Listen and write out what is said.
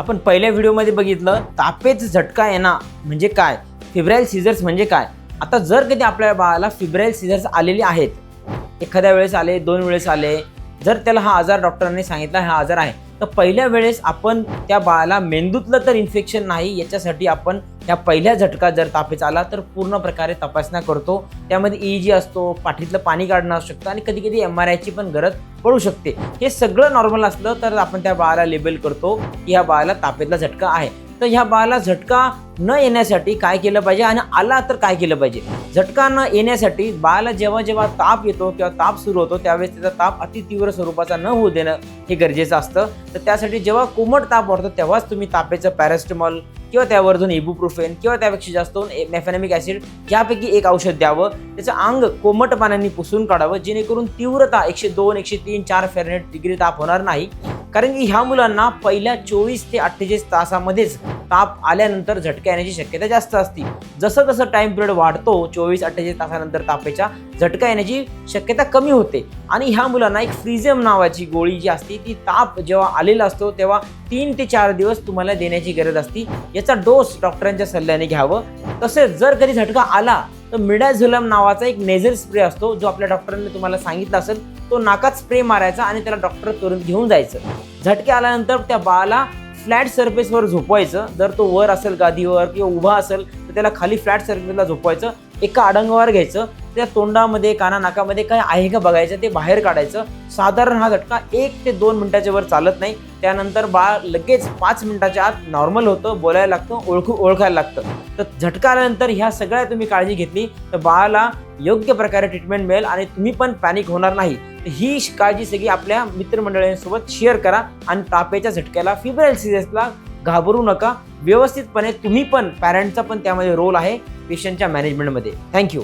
आपण पहिल्या व्हिडिओमध्ये बघितलं तापेच झटका येणं म्हणजे काय? फिब्राईल सिझर्स म्हणजे काय? आता जर कधी आपल्या बाळाला फिब्राईल सिझर्स आलेले आहेत एखाद्या वेळेस आले दोन वेळेस आले जर त्याला हा आजार डॉक्टरांनी सांगितला हा आजार आहे तर पहिल्या वेळेस आपण त्या बाळाला मेंदूतलं तर इन्फेक्शन नाही याच्यासाठी आपण त्या पहिल्या झटका जर तापेचा आला तर पूर्ण प्रकारे तपासण्या करतो. त्यामध्ये ई जी असतो पाठीतलं पाणी काढणं असू शकतं आणि कधी कधी एम आर आयची पण गरज पडू शकते. हे सगळं नॉर्मल असलं तर आपण त्या बाळाला लेबल करतो की ह्या बाळाला तापेतला झटका आहे. तर ह्या बाळाला झटका न येण्यासाठी काय केलं पाहिजे आणि आला तर काय केलं पाहिजे? झटका न येण्यासाठी बाळाला जेव्हा जेव्हा ताप येतो किंवा ताप सुरू होतो त्यावेळेस त्याचा ताप अति तीव्र स्वरूपाचा न होऊ देणं हे गरजेचं असतं. तर त्यासाठी जेव्हा कोमट ताप वाढतो तेव्हाच तुम्ही तापेचं पॅरास्टमॉल किंवा त्यावर जाऊन इबुप्रोफेन किंवा त्यापेक्षा जास्त मॅफॅनॅमिक ॲसिड यापैकी एक औषध द्यावं. त्याचं अंग कोमट पाण्याने पुसून काढावं जेणेकरून तीव्रता एकशे दोन एकशे तीन चार फॅरेनेट डिग्री ताप होणार नाही. कारण की ह्या मुलांना पहिल्या चोवीस ते अठ्ठेचाळीस तासामध्येच ताप आल्यानंतर झटका येण्याची शक्यता जास्त असते. जसं जसं टाइम पिरियड वाढतो चोवीस अठ्ठेचाळीस तासानंतर तापेच्या झटका येण्याची शक्यता कमी होते. आणि ह्या मुलांना एक फ्रिझम नावाची गोळी जी असते ती ताप जेव्हा आलेला असतो तेव्हा तीन ते चार दिवस तुम्हाला देण्याची गरज असते. याचा डोस डॉक्टरांच्या सल्ल्याने घ्यावं. तसेच जर कधी झटका आला तर मिडाझुलम नावाचा एक नेझर स्प्रे असतो जो आपल्या डॉक्टरांनी तुम्हाला सांगितला असेल तो नाकात स्प्रे मारायचा आणि त्याला डॉक्टर तुरंत घेऊन जायचं. झटके आल्यानंतर त्या बाळाला फ्लॅट सरफेसवर झोपवायचं. जर तो वर असेल गादीवर किंवा उभा असेल तर त्याला खाली फ्लॅट सरफेसला झोपवायचं. एका अडंगावर घ्यायचं. त्या तोंडामध्ये काना नाकामध्ये काय आहे का बघायचं ते बाहेर काढायचं. साधारण हा झटका एक ते दोन मिनटाच्या वर चालत नाही. त्यानंतर बाळ लगेच पाच मिनटाच्या आत नॉर्मल होतं बोलायला लागतं ओळखू ओळखायला लागतं. तर झटका आल्यानंतर ह्या सगळ्या तुम्ही काळजी घेतली तर बाळाला योग्य प्रकारे ट्रीटमेंट मिळेल आणि तुम्ही पण पॅनिक होणार नाही. ही काळजी सगळी आपल्या मित्रमंडळींसोबत शेअर करा आणि तापेच्या झटक्याला फिब्राईल सिरियसला घाबरू नका. व्यवस्थितपणे तुम्ही पण पॅरेंटचा पण त्यामध्ये रोल आहे. पेशंटच्या मॅनेजमेंटमध्ये थँक्यू